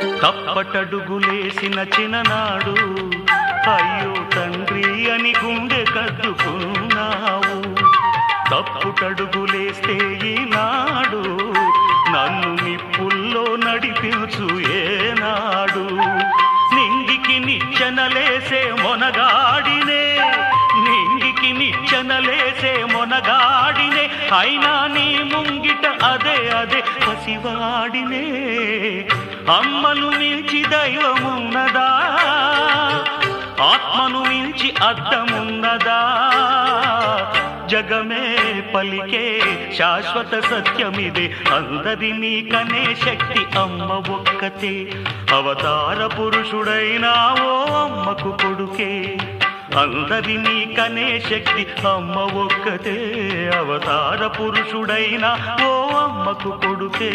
తప్పటడుగులేసిన చిన్ననాడు. అయ్యో తండ్రి అని గుండె కద్దుకున్నావు. తప్పుటడుగులేస్తే ఈనాడు నన్ను నిప్పుల్లో నడిపించు ఏనాడు. నింగికి నిచ్చెనలేసే మొనగాడినే నింగికి నిచ్చెనలేసే మొనగాడినే అయినా నీ ముంగిట అదే అదే పసివాడినే. అమ్మను మించి దైవమున్నదా? ఆత్మను మించి అర్థమున్నదా? జగమే పలికే శాశ్వత సత్యమిదే. అందరినీ కనే శక్తి అమ్మ ఒక్కతే. అవతార పురుషుడైనా ఓ అమ్మకు కొడుకే. అందరి కనే శక్తి అమ్మ ఒక్కతే. అవతార పురుషుడైనా ఓ అమ్మకు కొడుకే.